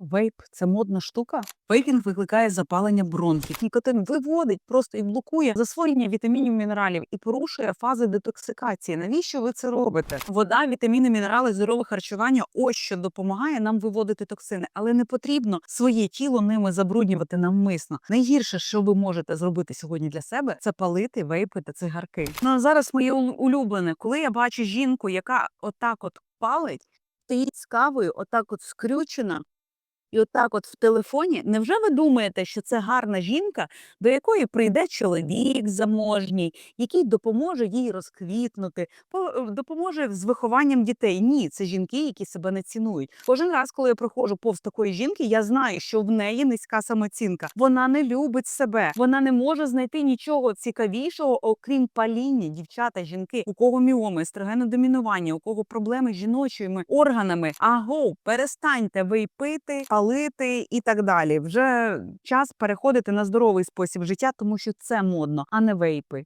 Вейп це модна штука. Вейпінг викликає запалення бронхів. Нікотин виводить просто і блокує засвоєння вітамінів, мінералів і порушує фази детоксикації. Навіщо ви це робите? Вода, вітаміни, мінерали, здорове харчування ось що допомагає нам виводити токсини, але не потрібно своє тіло ними забруднювати навмисно. Найгірше, що ви можете зробити сьогодні для себе, це палити вейпи та цигарки. Ну а зараз моє улюблене, коли я бачу жінку, яка отак от палить, стоїть з кавою, отак от скрючена. І отак, от в телефоні, невже ви думаєте, що це гарна жінка, до якої прийде чоловік заможній, який допоможе їй розквітнути, е, допоможе з вихованням дітей? Ні, це жінки, які себе не цінують. Кожен раз, коли я проходжу повз такої жінки, я знаю, що в неї низька самоцінка. Вона не любить себе, вона не може знайти нічого цікавішого, окрім паління. Дівчата, жінки, у кого міоми, естрогенодомінування, у кого проблеми з жіночими органами. Аго, перестаньте випити, палити і так далі. Вже час переходити на здоровий спосіб життя, тому що це модно, а не вейпи.